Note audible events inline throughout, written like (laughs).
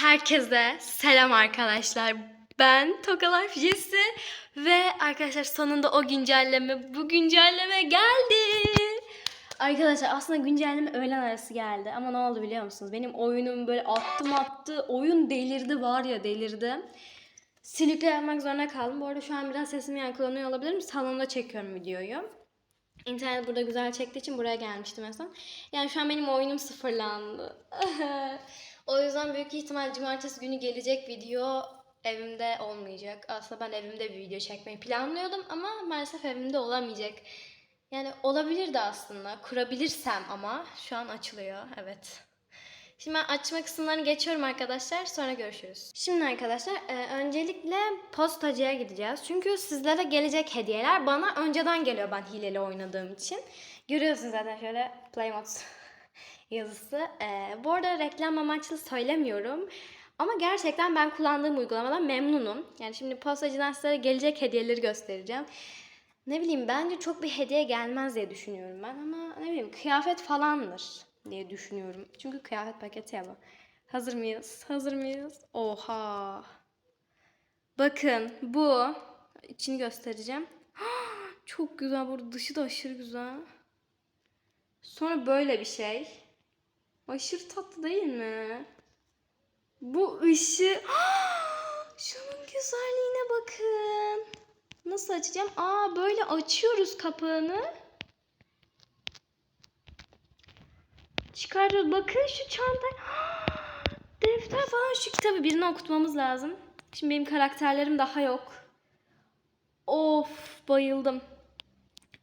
Herkese selam arkadaşlar. Ben Tokalife Jesse ve arkadaşlar sonunda o güncelleme, bu güncelleme geldi. Arkadaşlar aslında güncelleme öğlen arası geldi ama ne oldu biliyor musunuz? Benim oyunum böyle attım attı, oyun delirdi var ya delirdi. Silikle yapmak zorunda kaldım. Bu arada şu an biraz sesim yankılanıyor olabilir. Salonda çekiyorum videoyu. İnternet burada güzel çektiği için buraya gelmiştim en son. Yani şu an benim oyunum sıfırlandı. (laughs) o yüzden büyük ihtimal cumartesi günü gelecek video evimde olmayacak. Aslında ben evimde bir video çekmeyi planlıyordum ama maalesef evimde olamayacak. Yani olabilir de aslında. Kurabilirsem ama şu an açılıyor. Evet. Şimdi ben açma kısımlarını geçiyorum arkadaşlar. Sonra görüşürüz. Şimdi arkadaşlar e, öncelikle postacıya gideceğiz. Çünkü sizlere gelecek hediyeler bana önceden geliyor ben hileli oynadığım için. Görüyorsunuz zaten şöyle Playmods (laughs) yazısı. E, bu arada reklam amaçlı söylemiyorum. Ama gerçekten ben kullandığım uygulamadan memnunum. Yani şimdi postacıdan sizlere gelecek hediyeleri göstereceğim. Ne bileyim bence çok bir hediye gelmez diye düşünüyorum ben ama ne bileyim kıyafet falandır diye düşünüyorum. Çünkü kıyafet paketi ya bu. Hazır mıyız? Hazır mıyız? Oha. Bakın bu. içini göstereceğim. (gasps) Çok güzel. Burada dışı da aşırı güzel. Sonra böyle bir şey. Aşırı tatlı değil mi? Bu ışığı. (gasps) Şunun güzelliğine bakın. Nasıl açacağım? Aa böyle açıyoruz kapağını. Çıkarıyoruz. Bakın şu çanta. (gasps) Defter falan şu kitabı birini okutmamız lazım. Şimdi benim karakterlerim daha yok. Of bayıldım.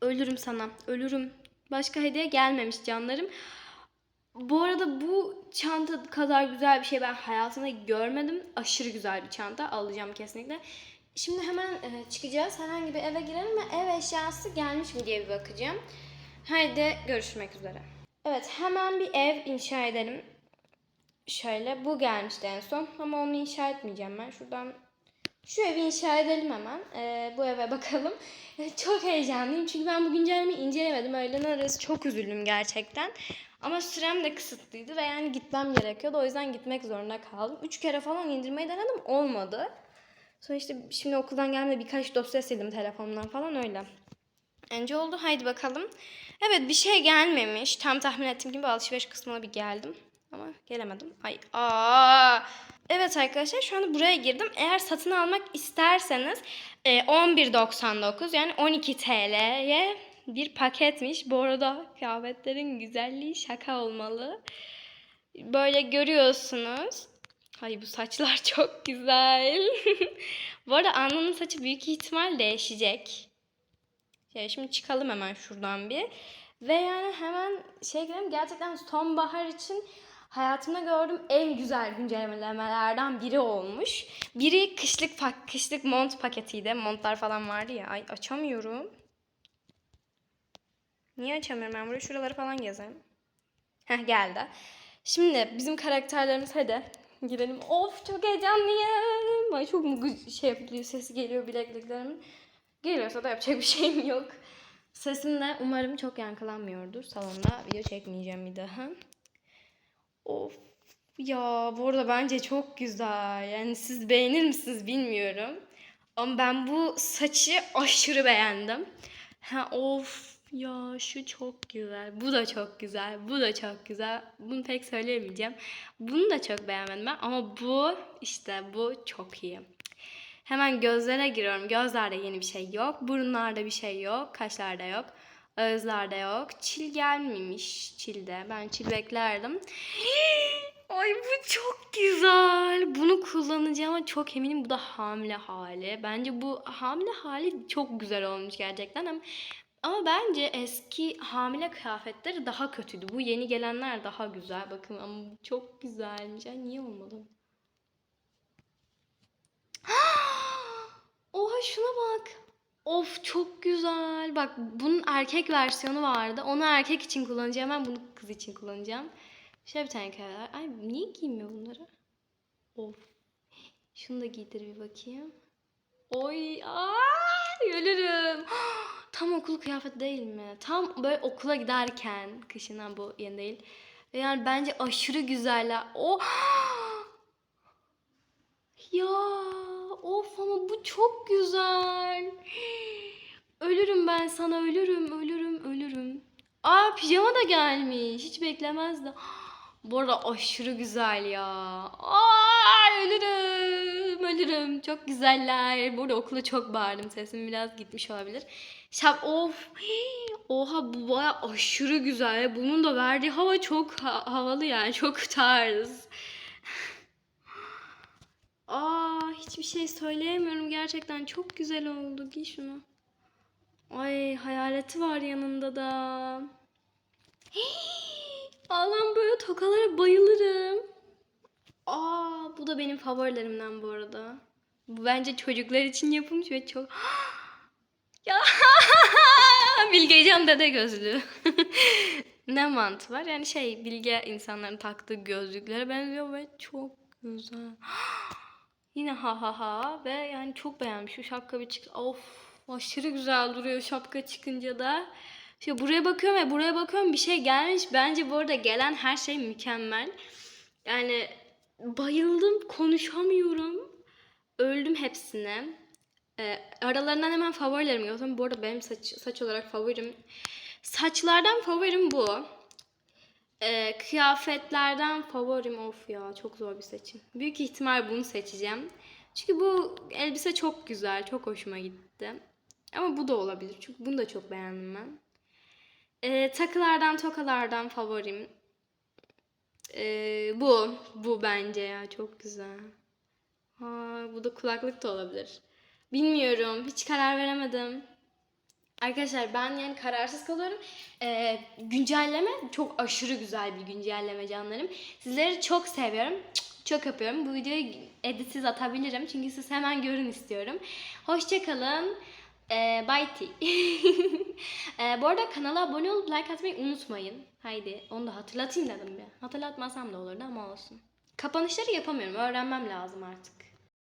Ölürüm sana. Ölürüm. Başka hediye gelmemiş canlarım. Bu arada bu çanta kadar güzel bir şey ben hayatımda görmedim. Aşırı güzel bir çanta. Alacağım kesinlikle. Şimdi hemen e, çıkacağız. Herhangi bir eve girelim ve ev eşyası gelmiş mi diye bir bakacağım. Haydi görüşmek üzere. Evet hemen bir ev inşa edelim. Şöyle bu gelmişti en son ama onu inşa etmeyeceğim ben. Şuradan şu evi inşa edelim hemen. Ee, bu eve bakalım. (laughs) çok heyecanlıyım çünkü ben bu güncellemeyi incelemedim. Öğlen arası çok üzüldüm gerçekten. Ama sürem de kısıtlıydı ve yani gitmem gerekiyordu. O yüzden gitmek zorunda kaldım. Üç kere falan indirmeyi denedim. Olmadı. Sonra işte şimdi okuldan gelme birkaç dosya sildim telefonumdan falan öyle. Önce oldu. Haydi bakalım. Evet bir şey gelmemiş. Tam tahmin ettiğim gibi alışveriş kısmına bir geldim. Ama gelemedim. Ay aa. Evet arkadaşlar şu anda buraya girdim. Eğer satın almak isterseniz e, 11.99 yani 12 TL'ye bir paketmiş. Bu arada kıyafetlerin güzelliği şaka olmalı. Böyle görüyorsunuz. Ay bu saçlar (laughs) çok güzel. (laughs) bu arada Anna'nın saçı büyük ihtimal değişecek. Ya şimdi çıkalım hemen şuradan bir. Ve yani hemen şey girelim. Gerçekten sonbahar için hayatımda gördüğüm en güzel güncellemelerden biri olmuş. Biri kışlık kışlık mont paketiydi. Montlar falan vardı ya. Ay açamıyorum. Niye açamıyorum ben buraya? Şuraları falan gezeyim. Heh geldi. Şimdi bizim karakterlerimiz hadi girelim. Of çok heyecanlıyım. Ay çok mu şey yapıyor sesi geliyor bilekliklerimin. Geliyorsa da yapacak bir şeyim yok. Sesim de umarım çok yankılanmıyordur. Salonda video çekmeyeceğim bir daha. Of ya bu arada bence çok güzel. Yani siz beğenir misiniz bilmiyorum. Ama ben bu saçı aşırı beğendim. Ha of ya şu çok güzel. Bu da çok güzel. Bu da çok güzel. Bunu pek söyleyemeyeceğim. Bunu da çok beğenmedim ben. Ama bu işte bu çok iyi. Hemen gözlere giriyorum. Gözlerde yeni bir şey yok. Burunlarda bir şey yok. Kaşlarda yok. Ağızlarda yok. Çil gelmemiş çilde. Ben çil beklerdim. (gasps) Ay bu çok güzel. Bunu kullanacağım ama çok eminim bu da hamile hali. Bence bu hamile hali çok güzel olmuş gerçekten ama ama bence eski hamile kıyafetleri daha kötüydü. Bu yeni gelenler daha güzel. Bakın ama çok güzelmiş. Ay niye olmadı? Oha şuna bak. Of çok güzel. Bak bunun erkek versiyonu vardı. Onu erkek için kullanacağım. Ben bunu kız için kullanacağım. Şöyle bir tane kıyafetler. Ay niye giymiyor bunları? Of. Şunu da giydir bir bakayım. Oy. Aa, ölürüm. (gasps) Tam okul kıyafeti değil mi? Tam böyle okula giderken. Kışından bu yeni değil. Yani bence aşırı güzeller. O (gasps) Ya of ama bu çok güzel. Ölürüm ben sana ölürüm ölürüm ölürüm. Aa pijama da gelmiş. Hiç beklemezdim. (gasps) Bu arada aşırı güzel ya. Aa ölürüm ölürüm. Çok güzeller. Bu arada okula çok bağırdım. Sesim biraz gitmiş olabilir. Şap of. (gasps) Oha bu baya aşırı güzel. Bunun da verdiği hava çok ha- havalı yani. Çok tarz. (sighs) Aa hiçbir şey söyleyemiyorum. Gerçekten çok güzel oldu. Giy şunu. Ay hayaleti var yanında da. (gasps) Allah'ım böyle tokalara bayılırım. Aa bu da benim favorilerimden bu arada. Bu bence çocuklar için yapılmış ve çok... (gasps) ya (laughs) Bilgecan dede gözlüğü. (laughs) ne mantı var? Yani şey bilge insanların taktığı gözlüklere benziyor ve çok güzel. (gasps) Yine ha ha ha ve yani çok beğenmiş şu şapka bir çık. Of aşırı güzel duruyor şapka çıkınca da. İşte buraya bakıyorum ve buraya bakıyorum bir şey gelmiş. Bence bu arada gelen her şey mükemmel. Yani bayıldım konuşamıyorum. Öldüm hepsine. Ee, aralarından hemen favorilerim gördüm. Bu arada benim saç, saç olarak favorim. Saçlardan favorim bu. Ee, kıyafetlerden favorim of ya çok zor bir seçim. Büyük ihtimal bunu seçeceğim. Çünkü bu elbise çok güzel, çok hoşuma gitti. Ama bu da olabilir çünkü bunu da çok beğendim ben. Ee, takılardan, tokalardan favorim. Ee, bu, bu bence ya çok güzel. Ha, bu da kulaklık da olabilir. Bilmiyorum, hiç karar veremedim. Arkadaşlar ben yani kararsız kalıyorum. Ee, güncelleme çok aşırı güzel bir güncelleme canlarım. Sizleri çok seviyorum. Çok öpüyorum. Bu videoyu editsiz atabilirim. Çünkü siz hemen görün istiyorum. Hoşçakalın. Ee, bye tea. (laughs) ee, bu arada kanala abone olup like atmayı unutmayın. Haydi onu da hatırlatayım dedim bir. Hatırlatmasam da olurdu ama olsun. Kapanışları yapamıyorum. Öğrenmem lazım artık.